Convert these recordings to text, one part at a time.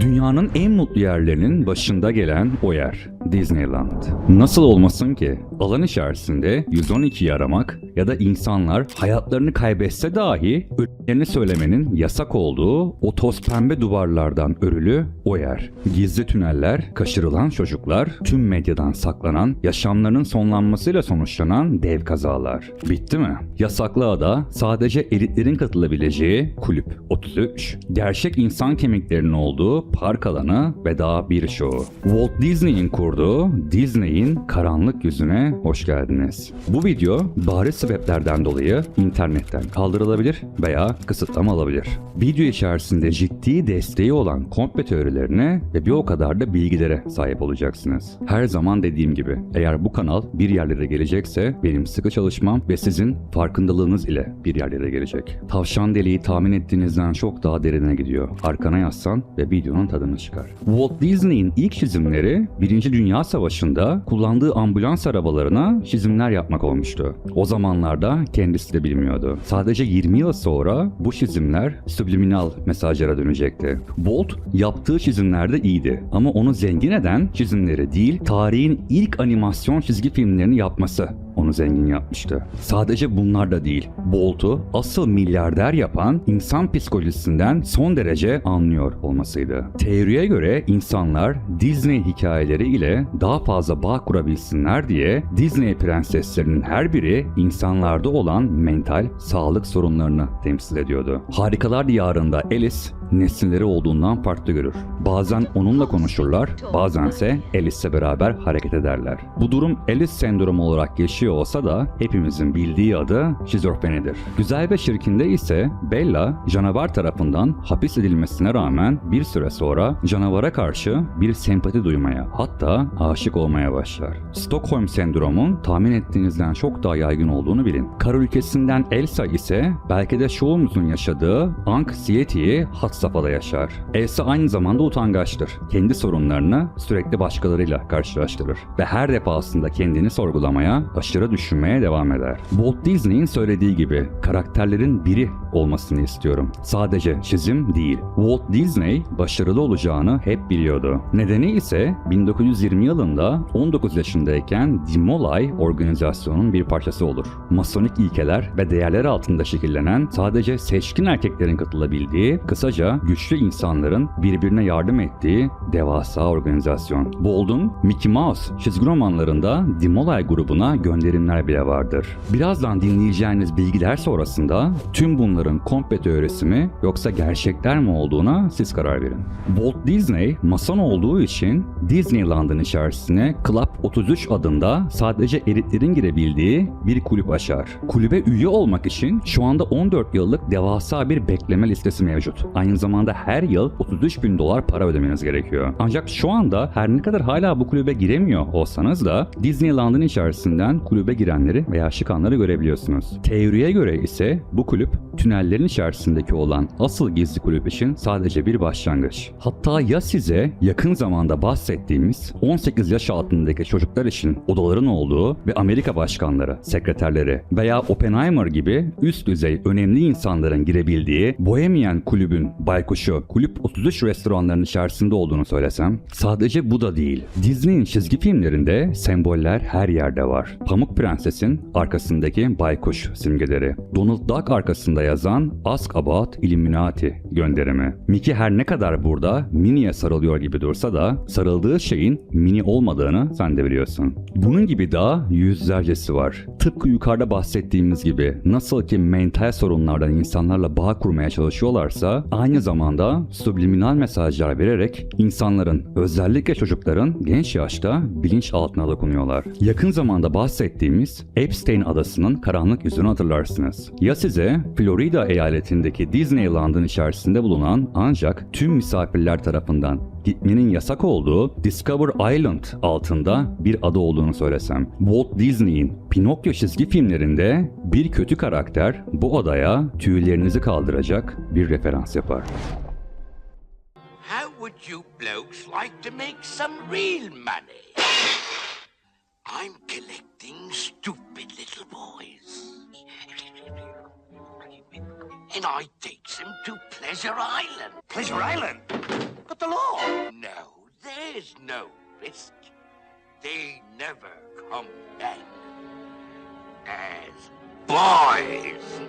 Dünyanın en mutlu yerlerinin başında gelen o yer. Disneyland. Nasıl olmasın ki? Alan içerisinde 112'yi aramak ya da insanlar hayatlarını kaybetse dahi ölümlerini söylemenin yasak olduğu o toz pembe duvarlardan örülü o yer. Gizli tüneller, kaçırılan çocuklar, tüm medyadan saklanan, yaşamlarının sonlanmasıyla sonuçlanan dev kazalar. Bitti mi? Yasaklı ada sadece elitlerin katılabileceği kulüp 33. Gerçek insan kemiklerinin olduğu park alanı ve daha bir şovu. Walt Disney'in kurduğu Disney'in karanlık yüzüne hoş geldiniz. Bu video bariz sebeplerden dolayı internetten kaldırılabilir veya kısıtlama alabilir. Video içerisinde ciddi desteği olan komplo teorilerine ve bir o kadar da bilgilere sahip olacaksınız. Her zaman dediğim gibi eğer bu kanal bir yerlere gelecekse benim sıkı çalışmam ve sizin farkındalığınız ile bir yerlere gelecek. Tavşan deliği tahmin ettiğinizden çok daha derine gidiyor. Arkana yaslan ve videonun tadını çıkar. Walt Disney'in ilk çizimleri Birinci Dünya Savaşı'nda kullandığı ambulans arabalarına çizimler yapmak olmuştu. O zamanlarda kendisi de bilmiyordu. Sadece 20 yıl sonra bu çizimler subliminal mesajlara dönecekti. Walt yaptığı çizimlerde iyiydi ama onu zengin eden çizimleri değil, tarihin ilk animasyon çizgi filmlerini yapması onu zengin yapmıştı. Sadece bunlar da değil. Bolt'u asıl milyarder yapan insan psikolojisinden son derece anlıyor olmasıydı. Teoriye göre insanlar Disney hikayeleri ile daha fazla bağ kurabilsinler diye Disney prenseslerinin her biri insanlarda olan mental sağlık sorunlarını temsil ediyordu. Harikalar Diyarında Alice nesneleri olduğundan farklı görür. Bazen onunla konuşurlar, bazense Alice'le beraber hareket ederler. Bu durum Alice sendromu olarak geçiyor olsa da hepimizin bildiği adı şizofrenidir. Güzel ve Şirkin'de ise Bella canavar tarafından hapis edilmesine rağmen bir süre sonra canavara karşı bir sempati duymaya hatta aşık olmaya başlar. Stockholm sendromun tahmin ettiğinizden çok daha yaygın olduğunu bilin. Kar ülkesinden Elsa ise belki de çoğumuzun yaşadığı anksiyeteyi had safhada yaşar. Elsa aynı zamanda utangaçtır. Kendi sorunlarını sürekli başkalarıyla karşılaştırır ve her defasında kendini sorgulamaya, aşırı düşünmeye devam eder. Walt Disney'in söylediği gibi karakterlerin biri olmasını istiyorum. Sadece çizim değil. Walt Disney başarılı olacağını hep biliyordu. Nedeni ise 1920 yılında 19 yaşındayken Dimolay organizasyonun bir parçası olur. Masonik ilkeler ve değerler altında şekillenen sadece seçkin erkeklerin katılabildiği, kısaca güçlü insanların birbirine yardım ettiği devasa organizasyon. Bolt'un Mickey Mouse çizgi romanlarında Dimolay grubuna gönderimler bile vardır. Birazdan dinleyeceğiniz bilgiler sonrasında tüm bunların komplo teorisi mi yoksa gerçekler mi olduğuna siz karar verin. Walt Disney mason olduğu için Disneyland'ın içerisine Club 33 adında sadece elitlerin girebildiği bir kulüp açar. Kulübe üye olmak için şu anda 14 yıllık devasa bir bekleme listesi mevcut. Aynı zamanda her yıl 33 bin dolar para ödemeniz gerekiyor. Ancak şu anda her ne kadar hala bu kulübe giremiyor olsanız da Disneyland'ın içerisinden kulübe girenleri veya çıkanları görebiliyorsunuz. Teoriye göre ise bu kulüp tünellerin içerisindeki olan asıl gizli kulüp için sadece bir başlangıç. Hatta ya size yakın zamanda bahsettiğimiz 18 yaş altındaki çocuklar için odaların olduğu ve Amerika başkanları, sekreterleri veya Oppenheimer gibi üst düzey önemli insanların girebildiği Bohemian kulübün baykuşu Kulüp 33 restoranların içerisinde olduğunu söylesem sadece bu da değil. Disney'in çizgi filmlerinde semboller her yerde var. Pamuk Prenses'in arkasındaki baykuş simgeleri. Donald Duck arkasında yazan Ask About Illuminati gönderimi. Mickey her ne kadar burada Minnie'ye sarılıyor gibi dursa da sarıldığı şeyin Minnie olmadığını sen de biliyorsun. Bunun gibi daha yüzlercesi var. Tıpkı yukarıda bahsettiğimiz gibi nasıl ki mental sorunlardan insanlarla bağ kurmaya çalışıyorlarsa aynı zamanda subliminal mesajlar vererek insanların özellikle çocukların genç yaşta bilinç altına dokunuyorlar. Yakın zamanda bahsettiğimiz Epstein adasının karanlık yüzünü hatırlarsınız. Ya size Florida eyaletindeki Disneyland'ın içerisinde bulunan ancak tüm misafirler tarafından gitmenin yasak olduğu Discover Island altında bir ada olduğunu söylesem. Walt Disney'in Pinokyo çizgi filmlerinde bir kötü karakter bu adaya tüylerinizi kaldıracak bir referans yapar. How would you blokes like to make some real money? I'm collecting stupid little boys. And I takes them to Pleasure Island. Pleasure Island? But the law, is no risk. They never come back as boys.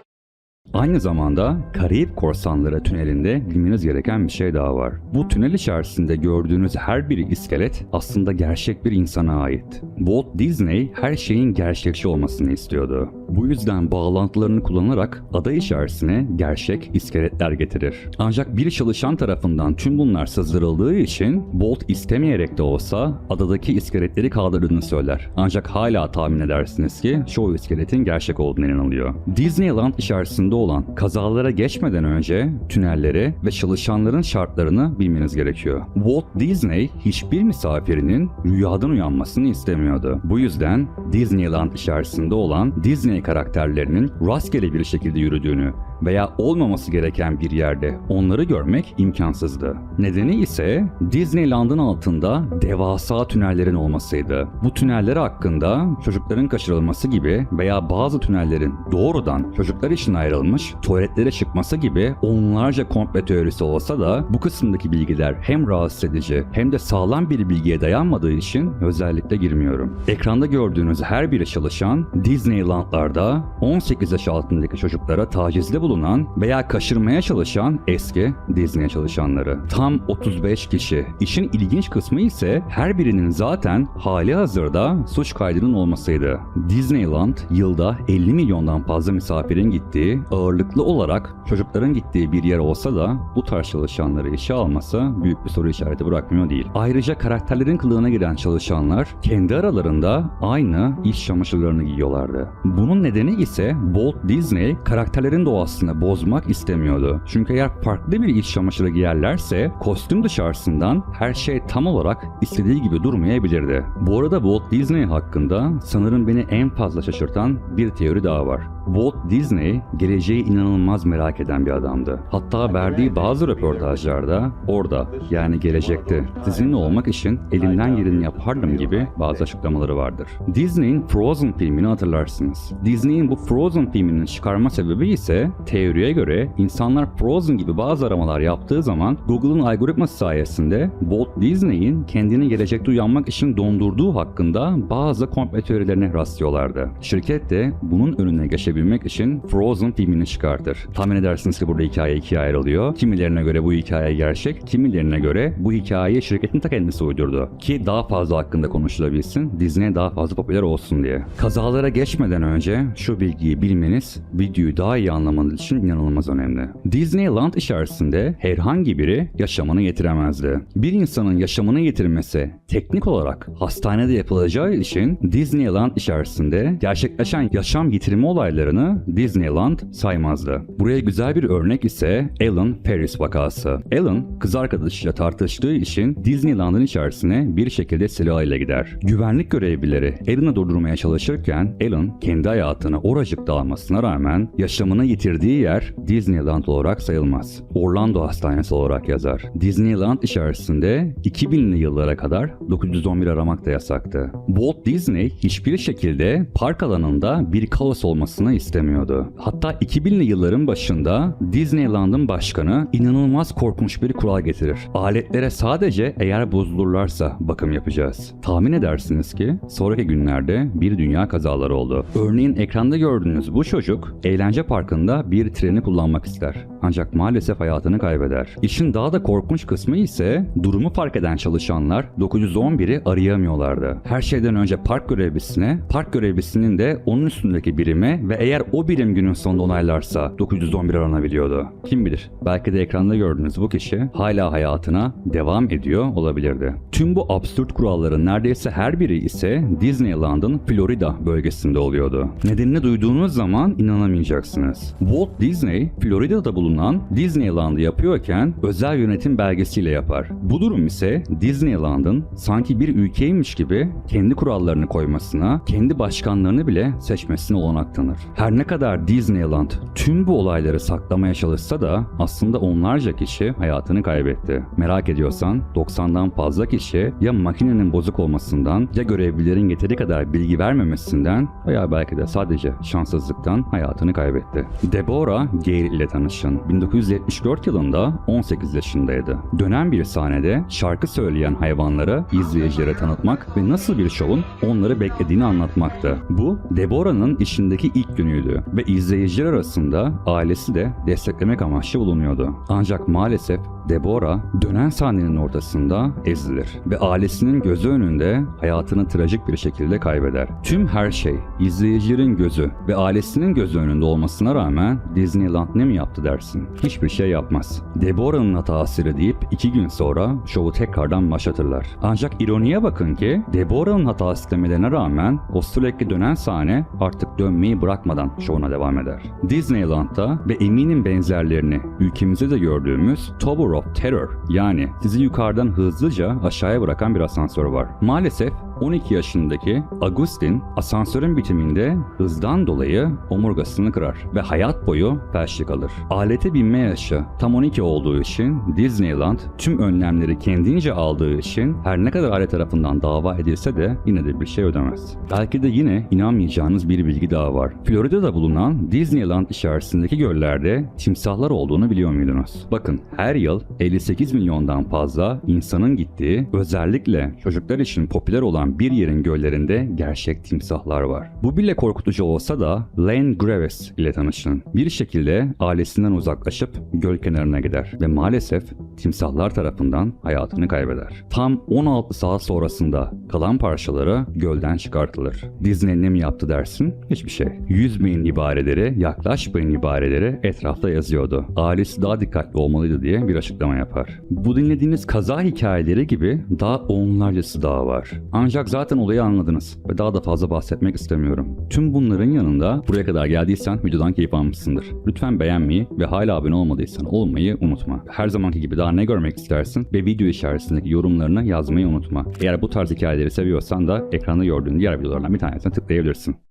Aynı zamanda Karayip Korsanları tünelinde bilmeniz gereken bir şey daha var. Bu tünel içerisinde gördüğünüz her bir iskelet aslında gerçek bir insana ait. Walt Disney her şeyin gerçekçi olmasını istiyordu. Bu yüzden bağlantılarını kullanarak ada içerisine gerçek iskeletler getirir. Ancak bir çalışan tarafından tüm bunlar sızdırıldığı için Walt istemeyerek de olsa adadaki iskeletleri kaldırdığını söyler. Ancak hala tahmin edersiniz ki çoğu iskeletin gerçek olduğuna inanılıyor. Disneyland içerisinde olan kazalara geçmeden önce tünelleri ve çalışanların şartlarını bilmeniz gerekiyor. Walt Disney hiçbir misafirinin rüyadan uyanmasını istemiyordu. Bu yüzden Disneyland içerisinde olan Disney karakterlerinin rastgele bir şekilde yürüdüğünü veya olmaması gereken bir yerde onları görmek imkansızdı. Nedeni ise Disneyland'ın altında devasa tünellerin olmasıydı. Bu tüneller hakkında çocukların kaçırılması gibi veya bazı tünellerin doğrudan çocuklar için ayrılmış tuvaletlere çıkması gibi onlarca komple teorisi olsa da bu kısımdaki bilgiler hem rahatsız edici hem de sağlam bir bilgiye dayanmadığı için özellikle girmiyorum. Ekranda gördüğünüz her biri çalışan Disneyland'larda 18 yaş altındaki çocuklara tacizde bulunan veya kaçırmaya çalışan eski Disney çalışanları. Tam 35 kişi. İşin ilginç kısmı ise her birinin zaten hali hazırda suç kaydının olmasıydı. Disneyland yılda 50 milyondan fazla misafirin gittiği, ağırlıklı olarak çocukların gittiği bir yer olsa da bu tarz çalışanları işe alması büyük bir soru işareti bırakmıyor değil. Ayrıca karakterlerin kılığına giren çalışanlar kendi aralarında aynı iş çamaşırlarını giyiyorlardı. Bunun nedeni ise Walt Disney karakterlerin doğasını bozmak istemiyordu. Çünkü eğer farklı bir iç çamaşırı giyerlerse kostüm dışarısından her şey tam olarak istediği gibi durmayabilirdi. Bu arada Walt Disney hakkında sanırım beni en fazla şaşırtan bir teori daha var. Walt Disney geleceği inanılmaz merak eden bir adamdı. Hatta verdiği bazı röportajlarda orada yani gelecekte sizinle olmak için elimden geleni yapardım gibi bazı açıklamaları vardır. Disney'in Frozen filmini hatırlarsınız. Disney'in bu Frozen filminin çıkarma sebebi ise teoriye göre insanlar Frozen gibi bazı aramalar yaptığı zaman Google'ın algoritması sayesinde Walt Disney'in kendini gelecekte uyanmak için dondurduğu hakkında bazı komple teorilerine rastlıyorlardı. Şirket de bunun önüne geçebilmek için Frozen filmini çıkartır. Tahmin edersiniz ki burada hikaye ikiye ayrılıyor. Kimilerine göre bu hikaye gerçek, kimilerine göre bu hikayeyi şirketin ta kendisi uydurdu. Ki daha fazla hakkında konuşulabilsin, Disney daha fazla popüler olsun diye. Kazalara geçmeden önce şu bilgiyi bilmeniz videoyu daha iyi anlamanız için inanılmaz önemli. Disneyland içerisinde herhangi biri yaşamını yitiremezdi. Bir insanın yaşamını yitirmesi teknik olarak hastanede yapılacağı için Disneyland içerisinde gerçekleşen yaşam yitirme olaylarını Disneyland saymazdı. Buraya güzel bir örnek ise Alan Ferris vakası. Alan kız arkadaşıyla tartıştığı için Disneyland'ın içerisine bir şekilde silahıyla gider. Güvenlik görevlileri Alan'ı durdurmaya çalışırken Alan kendi hayatını oracıkta almasına rağmen yaşamını yitirdiği yer Disneyland olarak sayılmaz. Orlando Hastanesi olarak yazar. Disneyland içerisinde 2000'li yıllara kadar 911 aramak da yasaktı. Walt Disney hiçbir şekilde park alanında bir kaos olmasını istemiyordu. Hatta 2000'li yılların başında Disneyland'ın başkanı inanılmaz korkunç bir kural getirir. Aletlere sadece eğer bozulurlarsa bakım yapacağız. Tahmin edersiniz ki sonraki günlerde bir dünya kazaları oldu. Örneğin ekranda gördüğünüz bu çocuk eğlence parkında bir treni kullanmak ister. Ancak maalesef hayatını kaybeder. İşin daha da korkunç kısmı ise durumu fark eden çalışanlar 911'i arayamıyorlardı. Her şeyden önce park görevlisine, park görevlisinin de onun üstündeki birime ve eğer o birim günün sonunda onaylarsa 911 aranabiliyordu. Kim bilir belki de ekranda gördüğünüz bu kişi hala hayatına devam ediyor olabilirdi. Tüm bu absürt kuralların neredeyse her biri ise Disneyland'ın Florida bölgesinde oluyordu. Nedenini duyduğunuz zaman inanamayacaksınız. Walt Disney Florida'da bulunan Disneyland'ı yapıyorken özel yönetim belgesiyle yapar. Bu durum ise Disneyland'ın sanki bir ülkeymiş gibi kendi kurallarını koymasına, kendi başkanlarını bile seçmesine olanak tanır. Her ne kadar Disneyland tüm bu olayları saklamaya çalışsa da aslında onlarca kişi hayatını kaybetti. Merak ediyorsan 90'dan fazla kişi ya makinenin bozuk olmasından ya görevlilerin yeteri kadar bilgi vermemesinden veya belki de sadece şanssızlıktan hayatını kaybetti. Deborah Gale ile tanışın. 1974 yılında 18 yaşındaydı. Dönen bir sahnede şarkı söyleyen hayvanları izleyicilere tanıtmak ve nasıl bir şovun onları beklediğini anlatmaktı. Bu Deborah'nın işindeki ilk günüydü ve izleyiciler arasında ailesi de desteklemek amaçlı bulunuyordu. Ancak maalesef Deborah dönen sahnenin ortasında ezilir ve ailesinin gözü önünde hayatını trajik bir şekilde kaybeder. Tüm her şey izleyicilerin gözü ve ailesinin gözü önünde olmasına rağmen Disneyland ne mi yaptı dersin? Hiçbir şey yapmaz. Deborah'ın hatasıydı deyip iki gün sonra şovu tekrardan başlatırlar. Ancak ironiye bakın ki Deborah'ın hatası demelerine rağmen o sürekli dönen sahne artık dönmeyi bırakmadan şovuna devam eder. Disneyland'da ve eminim benzerlerini ülkemizde de gördüğümüz Tower of Terror yani sizi yukarıdan hızlıca aşağıya bırakan bir asansör var. Maalesef 12 yaşındaki Agustin asansörün bitiminde hızdan dolayı omurgasını kırar ve hayat boyu felçli kalır. Alete binme yaşı tam 12 olduğu için Disneyland tüm önlemleri kendince aldığı için her ne kadar aile tarafından dava edilse de yine de bir şey ödemez. Belki de yine inanmayacağınız bir bilgi daha var. Florida'da bulunan Disneyland içerisindeki göllerde timsahlar olduğunu biliyor muydunuz? Bakın her yıl 58 milyondan fazla insanın gittiği özellikle çocuklar için popüler olan bir yerin göllerinde gerçek timsahlar var. Bu bile korkutucu olsa da Lane Graves ile tanışın. Bir şekilde ailesinden uzaklaşıp göl kenarına gider ve maalesef timsahlar tarafından hayatını kaybeder. Tam 16 saat sonrasında kalan parçaları gölden çıkartılır. Disney ne mi yaptı dersin? Hiçbir şey. Yüzmeyin ibareleri, yaklaşmayın ibareleri etrafta yazıyordu. Ailesi daha dikkatli olmalıydı diye bir açıklama yapar. Bu dinlediğiniz kaza hikayeleri gibi daha onlarcası daha var. Ancak zaten olayı anladınız ve daha da fazla bahsetmek istemiyorum. Tüm bunların yanında buraya kadar geldiysen videodan keyif almışsındır. Lütfen beğenmeyi ve hala abone olmadıysan olmayı unutma. Her zamanki gibi daha ne görmek istersin ve video içerisindeki yorumlarını yazmayı unutma. Eğer bu tarz hikayeleri seviyorsan da ekranda gördüğün diğer videolardan bir tanesine tıklayabilirsin.